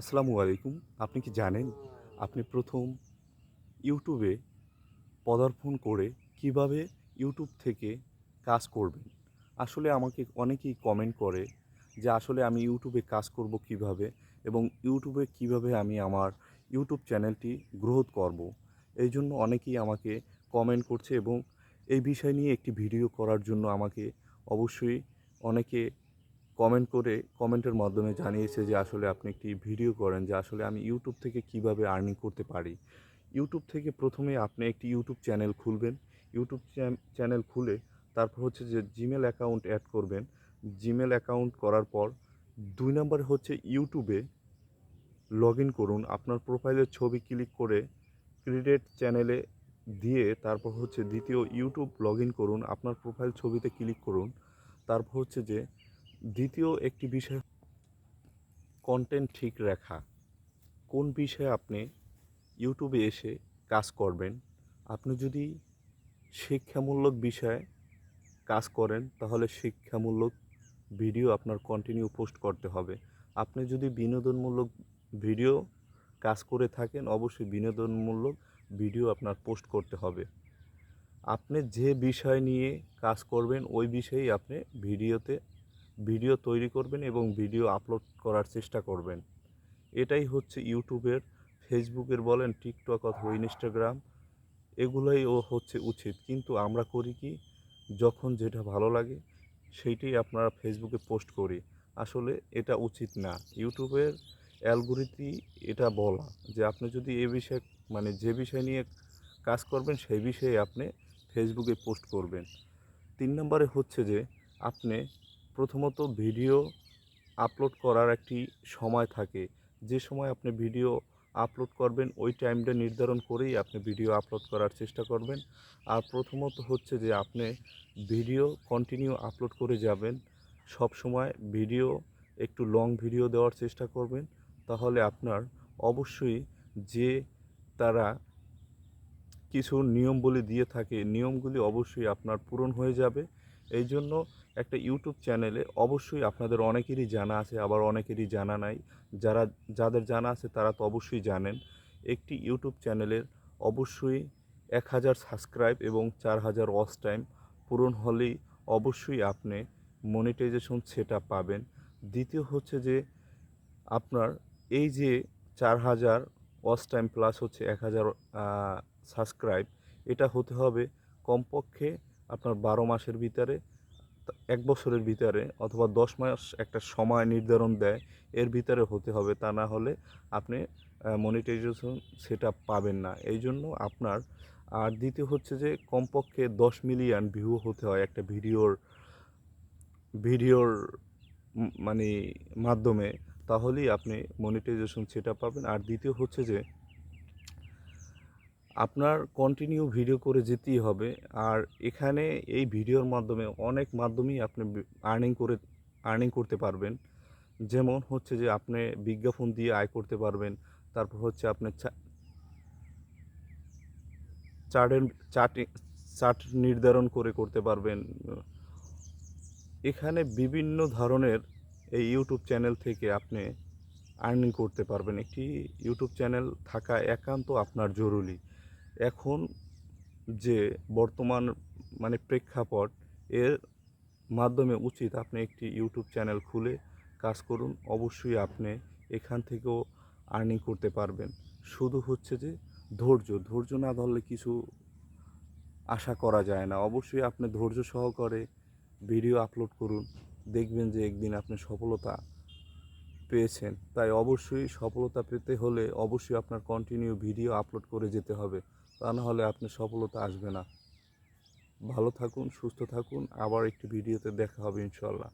আসসালামু আলাইকুম। আপনি কি জানেন আপনি প্রথম ইউটিউবে পদার্পণ করে কীভাবে ইউটিউব থেকে কাজ করবেন? আসলে আমাকে অনেকেই কমেন্ট করে যে আসলে আমি ইউটিউবে কাজ করব কীভাবে এবং ইউটিউবে কীভাবে আমি আমার ইউটিউব চ্যানেলটি গ্রোথ করব। এই জন্য অনেকেই আমাকে কমেন্ট করছে এবং এই বিষয় নিয়ে একটি ভিডিও করার জন্য আমাকে অবশ্যই অনেকে কমেন্ট করে কমেন্টের মাধ্যমে জানিয়েছে যে আসলে আপনি একটি ভিডিও করেন যে আসলে আমি ইউটিউব থেকে কীভাবে আর্নিং করতে পারি। ইউটিউব থেকে প্রথমে আপনি একটি ইউটিউব চ্যানেল খুলবেন। ইউটিউব চ্যানেল খুলে তারপর হচ্ছে যে জিমেল অ্যাকাউন্ট অ্যাড করবেন। জিমেল অ্যাকাউন্ট করার পর দুই নম্বরে হচ্ছে ইউটিউবে লগ ইন করুন। আপনার প্রোফাইলের ছবি ক্লিক করে ক্রিয়েট চ্যানেলে দিয়ে তারপর হচ্ছে দ্বিতীয় ইউটিউব লগ ইন করুন। আপনার প্রোফাইল ছবিতে ক্লিক করুন। তারপর হচ্ছে যে দ্বিতীয় একটি বিষয় কন্টেন্ট ঠিক রাখা। কোন বিষয়ে আপনি ইউটিউবে এসে কাজ করবেন? আপনি যদি শিক্ষামূলক বিষয়ে কাজ করেন, তাহলে শিক্ষামূলক ভিডিও আপনার কন্টিনিউ পোস্ট করতে হবে। আপনি যদি বিনোদনমূলক ভিডিও কাজ করে থাকেন, অবশ্যই বিনোদনমূলক ভিডিও আপনার পোস্ট করতে হবে। আপনি যে বিষয় নিয়ে কাজ করবেন, ওই বিষয়েই আপনি ভিডিওতে ভিডিও তৈরি করবেন এবং ভিডিও আপলোড করার চেষ্টা করবেন। এটাই হচ্ছে ইউটিউবের, ফেসবুকের বলেন, টিকটক অথবা ইনস্টাগ্রাম, এগুলোই ও হচ্ছে উচিত। কিন্তু আমরা করি কি, যখন যেটা ভালো লাগে, সেইটাই আপনারা ফেসবুকে পোস্ট করি। আসলে এটা উচিত না। ইউটিউবের অ্যালগোরিতি এটা বলা যে আপনি যদি এ বিষয়ে মানে যে বিষয় নিয়ে কাজ করবেন, সেই বিষয়ে আপনি ফেসবুকে পোস্ট করবেন। তিন নম্বরে হচ্ছে যে, আপনি প্রথমত ভিডিও আপলোড করার একটি সময় থাকে। যে সময় আপনি ভিডিও আপলোড করবেন, ওই টাইমটা নির্ধারণ করেই আপনি ভিডিও আপলোড করার চেষ্টা করবেন। আর প্রথমত হচ্ছে যে আপনি ভিডিও কন্টিনিউ আপলোড করে যাবেন। সব সময় ভিডিও, একটু লং ভিডিও দেওয়ার চেষ্টা করবেন। তাহলে আপনার অবশ্যই যে তারা কিছু নিয়ম বলে দিয়ে থাকে, নিয়মগুলি অবশ্যই আপনার পূরণ হয়ে যাবে। এই জন্য একটা ইউটিউব চ্যানেলে অবশ্যই আপনাদের অনেকেরই জানা আছে, আবার অনেকেরই জানা নাই। যারা, যাদের জানা আছে তারা তো অবশ্যই জানেন, একটি ইউটিউব চ্যানেলের অবশ্যই এক হাজার সাবস্ক্রাইব এবং চার হাজার ওয়াচ টাইম পূরণ হলেই অবশ্যই আপনি মনিটাইজেশন সেট পাবেন। দ্বিতীয় হচ্ছে যে আপনার এই যে চার হাজার ওয়াচ টাইম প্লাস হচ্ছে এক হাজার সাবস্ক্রাইব, এটা হতে হবে কমপক্ষে আপনার বারো মাসের ভিতরে এক বছরের ভিতরে অথবা দশ মাস একটা সময় নির্ধারণ দেয়, এর ভিতরে হতে হবে। তা না হলে আপনি মনিটাইজেশন সেটা পাবেন না। এই জন্য আপনার, আর দ্বিতীয় হচ্ছে যে কমপক্ষে দশ মিলিয়ন ভিউ হতে হয় একটা ভিডিওর ভিডিওর মানে মাধ্যমে। তাহলেই আপনি মনিটাইজেশন সেটা পাবেন। আর দ্বিতীয় হচ্ছে যে আপনার কন্টিনিউ ভিডিও করে যেতেই হবে। আর এখানে এই ভিডিওর মাধ্যমে অনেক মাধ্যমেই আপনি আর্নিং করে আর্নিং করতে পারবেন। যেমন হচ্ছে যে আপনি বিজ্ঞাপন দিয়ে আয় করতে পারবেন। তারপর হচ্ছে আপনি চার্টের চার্ট চার্ট নির্ধারণ করে করতে পারবেন। এখানে বিভিন্ন ধরনের এই ইউটিউব চ্যানেল থেকে আপনি আর্নিং করতে পারবেন। একটি ইউটিউব চ্যানেল থাকা একান্ত আপনার জরুরি। এখন যে বর্তমান মানে প্রেক্ষাপট এর মাধ্যমে উচিত আপনি একটি ইউটিউব চ্যানেল খুলে কাজ করুন, অবশ্যই আপনি এখান থেকেও আর্নিং করতে পারবেন। শুধু হচ্ছে যে ধৈর্য ধৈর্য না ধরলে কিছু আশা করা যায় না। অবশ্যই আপনি ধৈর্য সহকারে ভিডিও আপলোড করুন, দেখবেন যে একদিন আপনি সফলতা পেয়েছেন, তাই অবশ্যই সফলতা পেতে হলে অবশ্যই আপনার কন্টিনিউ ভিডিও আপলোড করে যেতে হবে। তা না হলে আপনি সফলতা আসবে না। ভালো থাকুন, সুস্থ থাকুন, আবার একটি ভিডিওতে দেখা হবে ইনশাল্লাহ